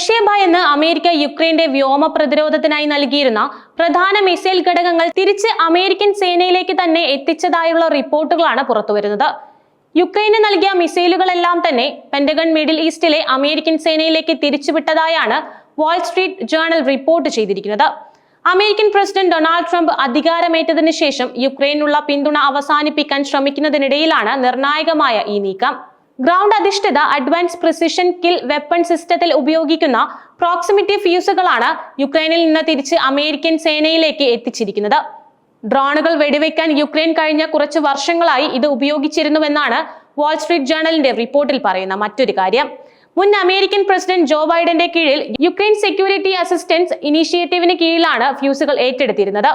Russia ഭയന്ന് America യുക്രൈന്റെ വ്യോമ പ്രതിരോധത്തിനായി നൽകിയിരുന്ന പ്രധാന മിസൈൽ ഘടകങ്ങൾ തിരിച്ച് അമേരിക്കൻ സേനയിലേക്ക് തന്നെ എത്തിച്ചതായുള്ള റിപ്പോർട്ടുകളാണ് പുറത്തുവരുന്നത്. യുക്രൈന് നൽകിയ മിസൈലുകളെല്ലാം തന്നെ പെന്റഗൺ മിഡിൽ ഈസ്റ്റിലെ അമേരിക്കൻ സേനയിലേക്ക് തിരിച്ചുവിട്ടതായാണ് വാൾ സ്ട്രീറ്റ് ജേണൽ റിപ്പോർട്ട് ചെയ്തിരിക്കുന്നത്. അമേരിക്കൻ പ്രസിഡന്റ് ഡൊണാൾഡ് ട്രംപ് അധികാരമേറ്റതിനു ശേഷം യുക്രൈനുള്ള പിന്തുണ അവസാനിപ്പിക്കാൻ ശ്രമിക്കുന്നതിനിടയിലാണ് നിർണായകമായ ഈ നീക്കം. ഗ്രൗണ്ട് അധിഷ്ഠിത അഡ്വാൻസ് പ്രിസിഷൻ കിൽ വെപ്പൺ സിസ്റ്റത്തിൽ ഉപയോഗിക്കുന്ന പ്രോക്സിമിറ്റി ഫ്യൂസുകളാണ് യുക്രൈനിൽ നിന്ന് തിരിച്ച് അമേരിക്കൻ സേനയിലേക്ക് എത്തിച്ചിരിക്കുന്നത്. ഡ്രോണുകൾ വെടിവെക്കാൻ യുക്രൈൻ കഴിഞ്ഞ കുറച്ച് വർഷങ്ങളായി ഇത് ഉപയോഗിച്ചിരുന്നുവെന്നാണ് വാൾ സ്ട്രീറ്റ് ജേണലിന്റെ റിപ്പോർട്ടിൽ പറയുന്ന മറ്റൊരു കാര്യം. മുൻ അമേരിക്കൻ പ്രസിഡന്റ് ജോ ബൈഡന്റെ കീഴിൽ യുക്രൈൻ സെക്യൂരിറ്റി അസിസ്റ്റൻസ് ഇനീഷ്യേറ്റീവിന് കീഴിലാണ് ഫ്യൂസുകൾ ഏറ്റെടുത്തിരുന്നത്.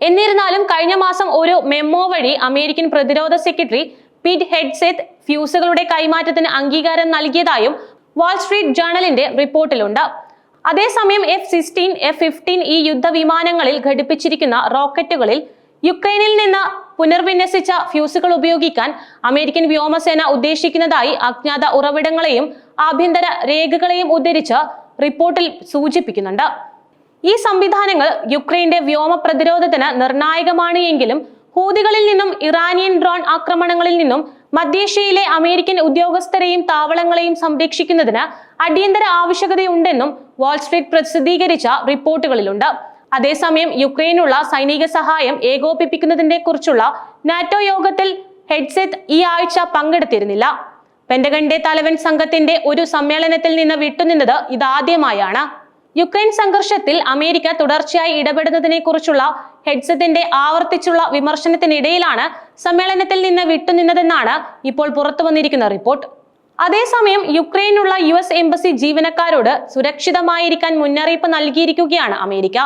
എന്നിരുന്നാലും കഴിഞ്ഞ മാസം ഒരു മെമ്മോ വഴി അമേരിക്കൻ പ്രതിരോധ സെക്രട്ടറി പീറ്റ് ഹെഡ്സെറ്റ് ഫ്യൂസുകളുടെ കൈമാറ്റത്തിന് അംഗീകാരം നൽകിയതായും വാൾസ്ട്രീറ്റ് ജേണലിന്റെ റിപ്പോർട്ടിലുണ്ട്. അതേസമയം എഫ് സിക്സ്റ്റീൻ എഫ് ഫിഫ്റ്റീൻ ഈ യുദ്ധവിമാനങ്ങളിൽ ഘടിപ്പിച്ചിരിക്കുന്ന റോക്കറ്റുകളിൽ യുക്രൈനിൽ നിന്ന് പുനർവിന്യസിച്ച ഫ്യൂസുകൾ ഉപയോഗിക്കാൻ അമേരിക്കൻ വ്യോമസേന ഉദ്ദേശിക്കുന്നതായി അജ്ഞാത ഉറവിടങ്ങളെയും ആഭ്യന്തര രേഖകളെയും ഉദ്ധരിച്ച് റിപ്പോർട്ടിൽ സൂചിപ്പിക്കുന്നുണ്ട്. ഈ സംവിധാനങ്ങൾ യുക്രൈന്റെ വ്യോമ പ്രതിരോധത്തിന് നിർണായകമാണ് എങ്കിലും ഹൂതികളിൽ നിന്നും ഇറാനിയൻ ഡ്രോൺ ആക്രമണങ്ങളിൽ നിന്നും മധ്യേഷ്യയിലെ അമേരിക്കൻ ഉദ്യോഗസ്ഥരെയും താവളങ്ങളെയും സംരക്ഷിക്കുന്നതിന് അടിയന്തര ആവശ്യകതയുണ്ടെന്നും വാൾസ്ട്രീറ്റ് പ്രസിദ്ധീകരിച്ച റിപ്പോർട്ടുകളിലുണ്ട്. അതേസമയം യുക്രൈനുള്ള സൈനിക സഹായം ഏകോപിപ്പിക്കുന്നതിനെ കുറിച്ചുള്ള നാറ്റോ യോഗത്തിൽ ഹെഡ്സെറ്റ് ഈ ആഴ്ച പങ്കെടുത്തിരുന്നില്ല. പെന്റഗന്റെ തലവൻ സംഘത്തിന്റെ ഒരു സമ്മേളനത്തിൽ നിന്ന് വിട്ടുനിന്നത് ഇതാദ്യമായാണ്. യുക്രൈൻ സംഘർഷത്തിൽ അമേരിക്ക തുടർച്ചയായി ഇടപെടുന്നതിനെ കുറിച്ചുള്ള ഹെഡ്സെറ്റിന്റെ ആവർത്തിച്ചുള്ള വിമർശനത്തിനിടയിലാണ് സമ്മേളനത്തിൽ നിന്ന് വിട്ടുനിന്നതെന്നാണ് ഇപ്പോൾ പുറത്തു വന്നിരിക്കുന്ന റിപ്പോർട്ട്. അതേസമയം യുക്രൈനുള്ള യു എസ് എംബസി ജീവനക്കാരോട് സുരക്ഷിതമായിരിക്കാൻ മുന്നറിയിപ്പ് നൽകിയിരിക്കുകയാണ് അമേരിക്ക.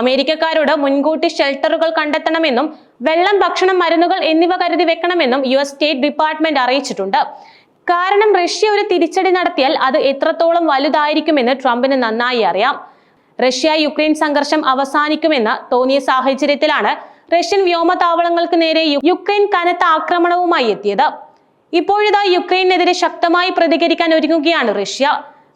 അമേരിക്കക്കാരോട് മുൻകൂട്ടി ഷെൽട്ടറുകൾ കണ്ടെത്തണമെന്നും വെള്ളം ഭക്ഷണം മരുന്നുകൾ എന്നിവ കരുതി വെക്കണമെന്നും യു എസ് സ്റ്റേറ്റ് ഡിപ്പാർട്ട്മെന്റ് അറിയിച്ചിട്ടുണ്ട്. കാരണം റഷ്യ ഒരു തിരിച്ചടി നടത്തിയാൽ അത് എത്രത്തോളം വലുതായിരിക്കുമെന്ന് ട്രംപിന് നന്നായി അറിയാം. റഷ്യ യുക്രൈൻ സംഘർഷം അവസാനിക്കുമെന്ന് തോന്നിയ സാഹചര്യത്തിലാണ് റഷ്യൻ വ്യോമതാവളങ്ങൾക്ക് നേരെ യുക്രൈൻ കനത്ത ആക്രമണവുമായി എത്തിയത്. ഇപ്പോഴിതാ യുക്രൈനെതിരെ ശക്തമായി പ്രതികരിക്കാൻ ഒരുങ്ങുകയാണ് റഷ്യ.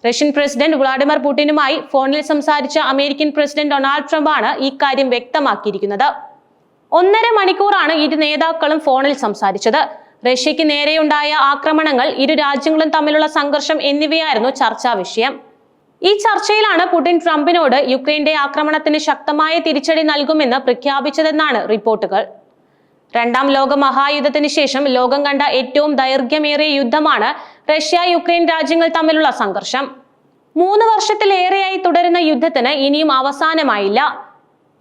റഷ്യൻ പ്രസിഡന്റ് വ്ളാഡിമിർ പുടിനുമായി ഫോണിൽ സംസാരിച്ച അമേരിക്കൻ പ്രസിഡന്റ് ഡൊണാൾഡ് ട്രംപാണ് ഇക്കാര്യം കാര്യം വ്യക്തമാക്കിയിരിക്കുന്നത്. ഒന്നര മണിക്കൂറാണ് ഇരു നേതാക്കളും ഫോണിൽ സംസാരിച്ചത്. റഷ്യക്ക് നേരെയുണ്ടായ ആക്രമണങ്ങൾ ഇരു രാജ്യങ്ങളും തമ്മിലുള്ള സംഘർഷം എന്നിവയായിരുന്നു ചർച്ചാ വിഷയം. ഈ ചർച്ചയിലാണ് പുടിൻ ട്രംപിനോട് യുക്രൈന്റെ ആക്രമണത്തിന് ശക്തമായ തിരിച്ചടി നൽകുമെന്ന് പ്രഖ്യാപിച്ചതെന്നാണ് റിപ്പോർട്ടുകൾ. രണ്ടാം ലോക മഹായുദ്ധത്തിന് ശേഷം ലോകം കണ്ട ഏറ്റവും ദൈർഘ്യമേറിയ യുദ്ധമാണ് റഷ്യ യുക്രൈൻ രാജ്യങ്ങൾ തമ്മിലുള്ള സംഘർഷം. മൂന്ന് വർഷത്തിലേറെയായി തുടരുന്ന യുദ്ധത്തിന് ഇനിയും അവസാനമായില്ല.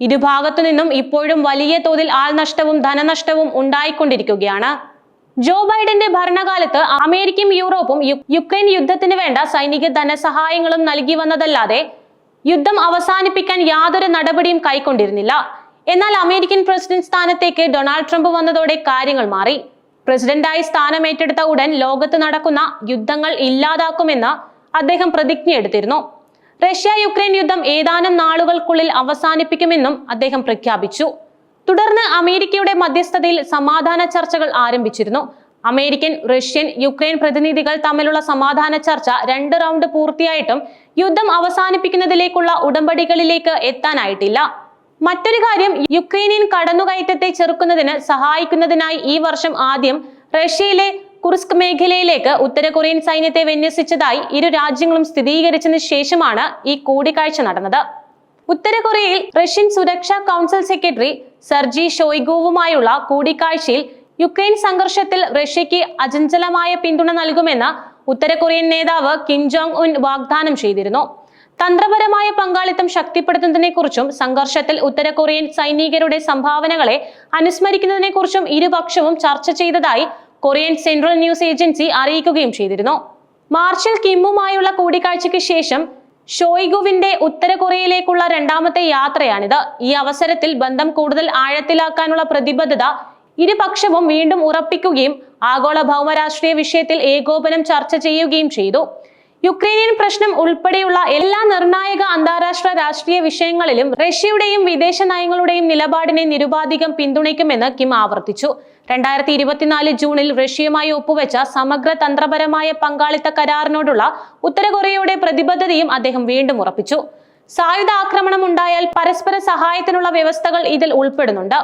ഇരുഭാഗത്തു നിന്നും ഇപ്പോഴും വലിയ തോതിൽ ആൾനഷ്ടവും ധനനഷ്ടവും ഉണ്ടായിക്കൊണ്ടിരിക്കുകയാണ്. ജോ ബൈഡന്റെ ഭരണകാലത്ത് അമേരിക്കയും യൂറോപ്പും യുക്രൈൻ യുദ്ധത്തിന് വേണ്ട സൈനിക ധനസഹായങ്ങളും നൽകി വന്നതല്ലാതെ യുദ്ധം അവസാനിപ്പിക്കാൻ യാതൊരു നടപടിയും കൈക്കൊണ്ടിരുന്നില്ല. എന്നാൽ അമേരിക്കൻ പ്രസിഡന്റ് സ്ഥാനത്തേക്ക് ഡൊണാൾഡ് ട്രംപ് വന്നതോടെ കാര്യങ്ങൾ മാറി. പ്രസിഡന്റായി സ്ഥാനമേറ്റെടുത്ത ഉടൻ ലോകത്ത് നടക്കുന്ന യുദ്ധങ്ങൾ ഇല്ലാതാക്കുമെന്ന് അദ്ദേഹം പ്രതിജ്ഞയെടുത്തിരുന്നു റഷ്യ യുക്രൈൻ യുദ്ധം ഏതാനും നാളുകൾക്കുള്ളിൽ അവസാനിപ്പിക്കുമെന്നും അദ്ദേഹം പ്രഖ്യാപിച്ചു. തുടർന്ന് അമേരിക്കയുടെ മധ്യസ്ഥതയിൽ സമാധാന ചർച്ചകൾ ആരംഭിച്ചിരുന്നു. അമേരിക്കൻ റഷ്യൻ യുക്രൈൻ പ്രതിനിധികൾ തമ്മിലുള്ള സമാധാന ചർച്ച രണ്ട് റൗണ്ട് പൂർത്തിയായിട്ടും യുദ്ധം അവസാനിപ്പിക്കുന്നതിലേക്കുള്ള ഉടമ്പടികളിലേക്ക് എത്താനായിട്ടില്ല. മറ്റൊരു കാര്യം യുക്രൈനിയൻ കടന്നുകയറ്റത്തെ ചെറുക്കുന്നതിന് സഹായിക്കുന്നതിനായി ഈ വർഷം ആദ്യം റഷ്യയിലെ കുർസ്ക് മേഖലയിലേക്ക് ഉത്തര കൊറിയൻ സൈന്യത്തെ വിന്യസിച്ചതായി ഇരു രാജ്യങ്ങളും സ്ഥിരീകരിച്ചതിന് ശേഷമാണ് ഈ കൂടിക്കാഴ്ച നടന്നത്. ഉത്തര കൊറിയയിൽ റഷ്യൻ സുരക്ഷാ കൗൺസിൽ സെക്രട്ടറി സർജി ഷോയ്ഗോവുമായുള്ള കൂടിക്കാഴ്ചയിൽ യുക്രൈൻ സംഘർഷത്തിൽ റഷ്യയ്ക്ക് അചഞ്ചലമായ പിന്തുണ നൽകുമെന്ന് ഉത്തര കൊറിയൻ നേതാവ് കിം ജോങ് ഉൻ വാഗ്ദാനം ചെയ്തിരുന്നു. തന്ത്രപരമായ പങ്കാളിത്തം ശക്തിപ്പെടുത്തുന്നതിനെക്കുറിച്ചും സംഘർഷത്തിൽ ഉത്തര കൊറിയൻ സൈനികരുടെ സംഭാവനകളെ അനുസ്മരിക്കുന്നതിനെക്കുറിച്ചും ഇരുപക്ഷവും ചർച്ച ചെയ്തതായി കൊറിയൻ സെൻട്രൽ ന്യൂസ് ഏജൻസി അറിയിക്കുകയും ചെയ്തിരുന്നു. മാർഷൽ കിമ്മുമായുള്ള കൂടിക്കാഴ്ചയ്ക്ക് ശേഷം ഷോയ്ഗുവിന്റെ ഉത്തര കൊറിയയിലേക്കുള്ള രണ്ടാമത്തെ യാത്രയാണിത്. ഈ അവസരത്തിൽ ബന്ധം കൂടുതൽ ആഴത്തിലാക്കാനുള്ള പ്രതിബദ്ധത ഇരുപക്ഷവും വീണ്ടും ഉറപ്പിക്കുകയും ആഗോള ഭൗമരാഷ്ട്രീയ വിഷയത്തിൽ ഏകോപനം ചർച്ച ചെയ്യുകയും ചെയ്തു. യുക്രൈനിയൻ പ്രശ്നം ഉൾപ്പെടെയുള്ള എല്ലാ നിർണായക അന്താരാഷ്ട്ര രാഷ്ട്രീയ വിഷയങ്ങളിലും റഷ്യയുടെയും വിദേശ നയങ്ങളുടെയും നിലപാടിനെ നിരുപാധികം പിന്തുണയ്ക്കുമെന്ന് കിം ആവർത്തിച്ചു. രണ്ടായിരത്തി ഇരുപത്തിനാല് ജൂണിൽ റഷ്യയുമായി ഒപ്പുവെച്ച സമഗ്ര തന്ത്രപരമായ പങ്കാളിത്ത കരാറിനോടുള്ള ഉത്തര കൊറിയയുടെ പ്രതിബദ്ധതയും അദ്ദേഹം വീണ്ടും ഉറപ്പിച്ചു. സായുധ ആക്രമണം ഉണ്ടായാൽ പരസ്പര സഹായത്തിനുള്ള വ്യവസ്ഥകൾ ഇതിൽ ഉൾപ്പെടുന്നുണ്ട്.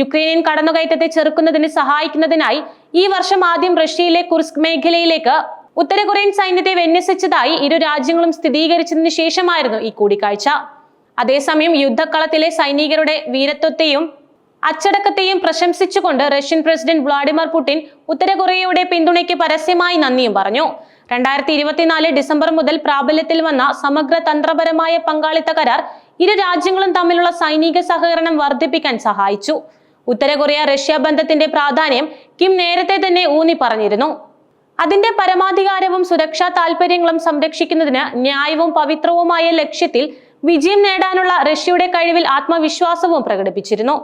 യുക്രൈനിയൻ കടന്നുകയറ്റത്തെ ചെറുക്കുന്നതിന് സഹായിക്കുന്നതിനായി ഈ വർഷം ആദ്യം റഷ്യയിലെ കുർസ്ക് മേഖലയിലേക്ക് ഉത്തര കൊറിയൻ സൈന്യത്തെ വിന്യസിച്ചതായി ഇരു രാജ്യങ്ങളും സ്ഥിരീകരിച്ചതിനു ശേഷമായിരുന്നു ഈ കൂടിക്കാഴ്ച. അതേസമയം യുദ്ധക്കളത്തിലെ സൈനികരുടെ വീരത്വത്തെയും അച്ചടക്കത്തെയും പ്രശംസിച്ചുകൊണ്ട് റഷ്യൻ പ്രസിഡന്റ് വ്ളാഡിമിർ പുടിൻ ഉത്തര കൊറിയയുടെ പിന്തുണയ്ക്ക് പരസ്യമായി നന്ദിയും പറഞ്ഞു. രണ്ടായിരത്തി ഇരുപത്തിനാല് ഡിസംബർ മുതൽ പ്രാബല്യത്തിൽ വന്ന സമഗ്ര തന്ത്രപരമായ പങ്കാളിത്ത കരാർ ഇരു രാജ്യങ്ങളും തമ്മിലുള്ള സൈനിക സഹകരണം വർദ്ധിപ്പിക്കാൻ സഹായിച്ചു. ഉത്തര കൊറിയ റഷ്യ ബന്ധത്തിന്റെ പ്രാധാന്യം കിം നേരത്തെ തന്നെ ഊന്നി പറഞ്ഞിരുന്നു അതിന്റെ പരമാധികാരവും സുരക്ഷാ താൽപര്യങ്ങളും സംരക്ഷിക്കുന്നതിന് ന്യായവും പവിത്രവുമായ ലക്ഷ്യത്തിൽ വിജയം നേടാനുള്ള റഷ്യയുടെ കഴിവിൽ ആത്മവിശ്വാസവും പ്രകടിപ്പിച്ചിരുന്നു.